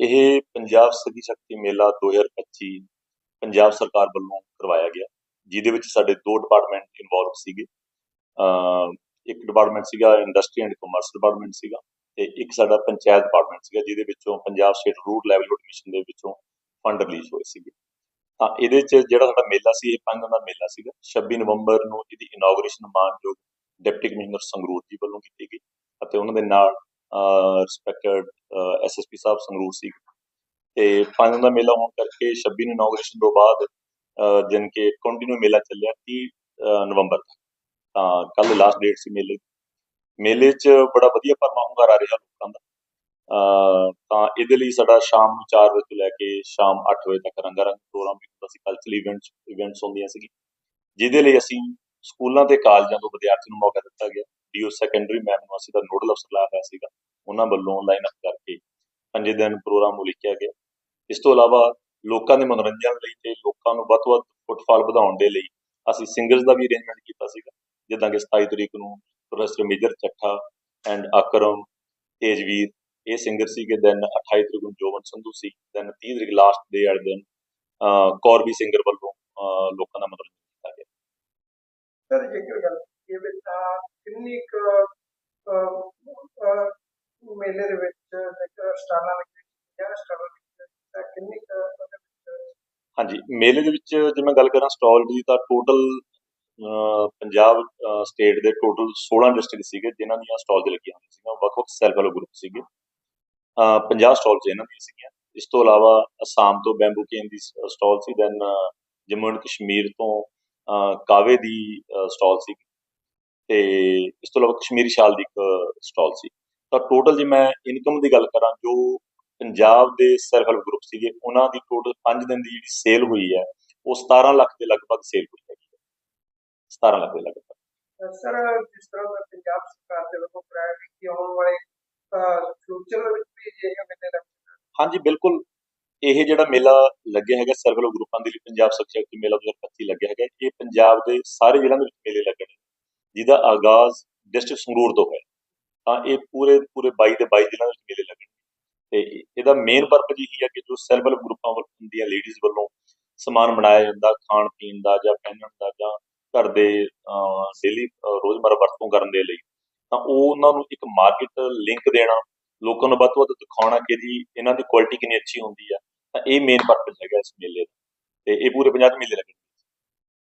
ਇਹ ਪੰਜਾਬ ਸਤੀ ਸ਼ਕਤੀ ਮੇਲਾ 2025 ਪੰਜਾਬ ਸਰਕਾਰ ਵੱਲੋਂ ਕਰਵਾਇਆ ਗਿਆ, ਜਿਹਦੇ ਵਿੱਚ ਸਾਡੇ ਦੋ ਡਿਪਾਰਟਮੈਂਟ ਇਨਵੋਲਵ ਸੀਗੇ। ਇੱਕ ਡਿਪਾਰਟਮੈਂਟ ਸੀਗਾ ਇੰਡਸਟਰੀ ਐਂਡ ਕਮਰਸ ਡਿਪਾਰਟਮੈਂਟ ਸੀਗਾ ਤੇ ਇੱਕ ਸਾਡਾ ਪੰਚਾਇਤ ਡਿਪਾਰਟਮੈਂਟ ਸੀਗਾ, ਜਿਹਦੇ ਵਿੱਚੋਂ Punjab state root level mission ਦੇ ਵਿੱਚੋਂ ਫੰਡ ਰਿਲੀਜ਼ ਹੋਏ ਸੀਗੇ। ਤਾਂ ਇਹਦੇ 'ਚ ਜਿਹੜਾ ਸਾਡਾ ਮੇਲਾ ਸੀ, ਇਹ ਪੰਜ ਦਾ ਮੇਲਾ ਸੀਗਾ। 26 ਨਵੰਬਰ ਨੂੰ ਇਹਦੀ ਇਨੋਗ੍ਰੇਸ਼ਨ ਮਾਨਯੋਗ ਡਿਪਟੀ ਕਮਿਸ਼ਨਰ ਸੰਗਰੂਰ ਜੀ ਵੱਲੋਂ ਕੀਤੀ ਗਈ ਅਤੇ ਉਹਨਾਂ ਦੇ ਨਾਲ ਰਿਸਪੈਕਟਡ ਐਸਐਸਪੀ ਸਾਹਿਬ ਸੰਗਰੂਰ ਸੀ ਤੇ ਪੰਜ ਦਾ ਮੇਲਾ ਹੋਣ ਕਰਕੇ 26 ਨੂੰ ਇਨੋਗ੍ਰੇਸ਼ਨ ਤੋਂ ਬਾਅਦ ਅਹ, ਜਾਣੀ ਕੰਟੀਨਿਊ ਮੇਲਾ ਚੱਲਿਆ 30 ਨਵੰਬਰ ਤੱਕ ਤਾਂ ਕੱਲ ਲਾਸਟ ਡੇਟ ਸੀ ਮੇਲੇ। ਮੇਲੇ 'ਚ ਬੜਾ ਵਧੀਆ ਭਰਮਾ ਹੁੰਗਾਰਾ ਰਿਹਾ ਲੋਕਾਂ ਦਾ। ਤਾਂ ਇਹਦੇ ਲਈ ਸਾਡਾ ਸ਼ਾਮ ਨੂੰ 4 ਵਜੇ ਤੋਂ ਲੈ ਕੇ ਸ਼ਾਮ 8 ਵਜੇ ਤੱਕ ਰੰਗਾਰੰਗ ਪ੍ਰੋਗਰਾਮ ਵੀ ਹੁੰਦਾ ਸੀ। ਕਲਚਰਲ ਇਵੈਂਟਸ ਇਵੈਂਟਸ ਹੁੰਦੀਆਂ ਸੀ ਜਿਹਦੇ ਲਈ ਅਸੀਂ ਸਕੂਲਾਂ ਤੇ ਕਾਲਜਾਂ ਤੋਂ ਵਿਦਿਆਰਥੀਆਂ ਨੂੰ ਮੌਕਾ ਦਿੱਤਾ ਗਿਆ। ਡੀਓ ਸੈਕੰਡਰੀ ਮੈਮ ਨੂੰ ਅਸੀਂ ਦਾ ਨੋਡਲ ਅਫਸਰ ਲਾਇਆ ਹੋਇਆ ਸੀਗਾ। ਉਹਨਾਂ ਵੱਲੋਂ ਲਾਈਨ ਅਪ ਕਰਕੇ ਪੰਜੇ ਦਿਨ ਪ੍ਰੋਗਰਾਮ ਉਲੀਕਿਆ ਗਿਆ। ਇਸ ਤੋਂ ਇਲਾਵਾ ਲੋਕਾਂ ਦੇ ਮਨੋਰੰਜਨ ਲਈ ਤੇ ਲੋਕਾਂ ਨੂੰ ਵੱਧ ਤੋਂ ਵੱਧ ਫੁੱਟਫਾਲ ਵਧਾਉਣ ਦੇ ਲਈ ਅਸੀਂ ਸਿੰਗਰਸ ਦਾ ਵੀ ਅਰੇਂਜਮੈਂਟ ਕੀਤਾ ਸੀਗਾ, ਜਿੱਦਾਂ ਕਿ 27 ਤਰੀਕ ਨੂੰ professor Major Chattha and Akram, Tejveer, ਇਹ ਸਿੰਗਰ ਸੀਗੇ ਦੈਨ 28 ਤਰੀਕ ਨੂੰ ਜੋਵਨ ਸੰਧੂ ਸੀ ਦੈਨ 30 ਤਰੀਕ ਲਾਸਟ ਡੇ ਵਾਲੇ ਦਿਨ ਕੌਰਬੀ ਸਿੰਗਰ ਵੱਲੋਂ ਲੋਕਾਂ ਦਾ ਮਨੋਰੰਜਨ ਕੀਤਾ ਗਿਆ। ਸਰ ਜੇਕਰ ਗੱਲ ਕਰੀਏ ਵੀ ਕਿੰਨੀ ਕੁ ਮੇਲੇ ਦੇ ਵਿੱਚ ਜੇਕਰ ਸਟਾਲਾਂ ਲੱਗੀ ਜਾਂ ਸਟਾਲਾਂ ਲੱਗੀ ਕਿੰਨੀ ਹਾਂਜੀ, ਮੇਲੇ ਦੇ ਵਿੱਚ ਜੇ ਮੈਂ ਗੱਲ ਕਰਾਂ ਸਟਾਲ ਦੀ ਤਾਂ ਟੋਟਲ ਪੰਜਾਬ ਸਟੇਟ ਦੇ ਟੋਟਲ 16 ਡਿਸਟ੍ਰਿਕਟ ਸੀਗੇ ਜਿਨ੍ਹਾਂ ਦੀਆਂ ਸਟਾਲ ਤੇ ਲੱਗੀਆਂ ਹੋਈਆਂ ਸੀਗੀਆਂ। ਵੱਖ-ਵੱਖ ਸੈਲਫ ਹੈਲਪ ਗਰੁੱਪ ਸੀਗੇ। ਅਹ 50 ਸਟਾਲ ਇਹਨਾਂ ਦੀਆਂ ਸੀਗੀਆਂ। ਇਸ ਤੋਂ ਇਲਾਵਾ ਅਸਾਮ ਤੋਂ ਬੈਂਬੂ ਕੇਨ ਦੀ ਸਟਾਲ ਸੀ ਦੈਨ ਜੰਮੂ ਐਂਡ ਕਸ਼ਮੀਰ ਤੋਂ ਕਾਵੇ ਦੀ ਸਟਾਲ ਸੀ ਤੇ ਇਸ ਤੋਂ ਇਲਾਵਾ ਕਸ਼ਮੀਰੀ ਸ਼ਾਲ ਦੀ ਇੱਕ ਸਟਾਲ ਸੀ। ਤਾਂ ਟੋਟਲ ਜੇ ਮੈਂ ਇਨਕਮ ਦੀ ਗੱਲ ਕਰਾਂ ਜੋ ਪੰਜਾਬ ਦੇ ਸੈਲਫ ਹੈਲਪ ਗਰੁੱਪ ਸੀਗੇ ਉਹਨਾਂ ਦੀ ਟੋਟਲ 5 ਦਿਨ ਦੀ ਜਿਹੜੀ ਸੇਲ ਹੋਈ ਹੈ ਉਹ 17 ਲੱਖ ਦੇ ਲਗਭਗ ਸੇਲ ਹੋਈ ਹੈਗੀ ਹੈ। 17 ਲੱਖ ਦੇ ਲਗਭਗ। ਸਰ ਜਿਸ ਤਰ੍ਹਾਂ ਦਾ ਪੰਜਾਬ ਸਰਕਾਰ ਦੇ ਵੱਲੋਂ ਗਿਆ ਕਿ ਆਉਣ ਵਾਲੇ ਫਿਊਚਰ ਵਿੱਚ ਵੀ ਇਹ ਮੇਲੇ ਦਾ ਹਾਂਜੀ ਬਿਲਕੁਲ। ਇਹ ਜਿਹੜਾ ਮੇਲਾ ਲੱਗਿਆ ਹੈਗਾ ਸਰਵਲ ਗਰੁੱਪਾਂ ਦੇ ਲਈ ਪੰਜਾਬ ਸਖਸ਼ਕਤੀ ਮੇਲਾ 2025 ਲੱਗਿਆ ਹੈਗਾ। ਇਹ ਪੰਜਾਬ ਦੇ ਸਾਰੇ ਜ਼ਿਲ੍ਹਿਆਂ ਦੇ ਵਿੱਚ ਮੇਲੇ ਲੱਗਣੇ ਜਿਹਦਾ ਆਗਾਜ਼ ਡਿਸਟ੍ਰਿਕਟ ਸੰਗਰੂਰ ਤੋਂ ਹੋਇਆ। ਤਾਂ ਇਹ ਪੂਰੇ ਪੂਰੇ 22 ਦੇ 22 ਜ਼ਿਲ੍ਹਿਆਂ ਵਿੱਚ ਮੇਲੇ ਲੱਗਣੇ ਤੇ ਇਹਦਾ ਮੇਨ ਪਰਪਸ ਇਹੀ ਹੈ ਕਿ ਜੋ ਸੈਲਫ ਹੈਲਪ ਗਰੁੱਪਾਂ ਦੀਆਂ ਲੇਡੀਜ਼ ਵੱਲੋਂ ਸਮਾਨ ਬਣਾਇਆ ਜਾਂਦਾ, ਖਾਣ ਪੀਣ ਦਾ ਜਾਂ ਪਹਿਨਣ ਦਾ ਜਾਂ ਘਰ ਦੇ ਡੇਲੀ ਰੋਜ਼ਮਰ ਵਰਤੋਂ ਕਰਨ ਦੇ ਲਈ, ਤਾਂ ਉਹ ਉਹਨਾਂ ਨੂੰ ਇੱਕ ਮਾਰਕੀਟ ਲਿੰਕ ਦੇਣਾ, ਲੋਕਾਂ ਨੂੰ ਵੱਧ ਤੋਂ ਵੱਧ ਦਿਖਾਉਣਾ ਕਿ ਜੀ ਇਹਨਾਂ ਦੀ ਕੁਆਲਿਟੀ ਕਿੰਨੀ ਅੱਛੀ ਹੁੰਦੀ ਆ, ਤਾਂ ਇਹ ਮੇਨ ਪਰਪਸ ਹੈਗਾ ਇਸ ਮੇਲੇ ਦਾ। ਤੇ ਇਹ ਪੂਰੇ ਪੰਜਾਬ 'ਚ ਮੇਲੇ ਲੱਗਣਗੇ।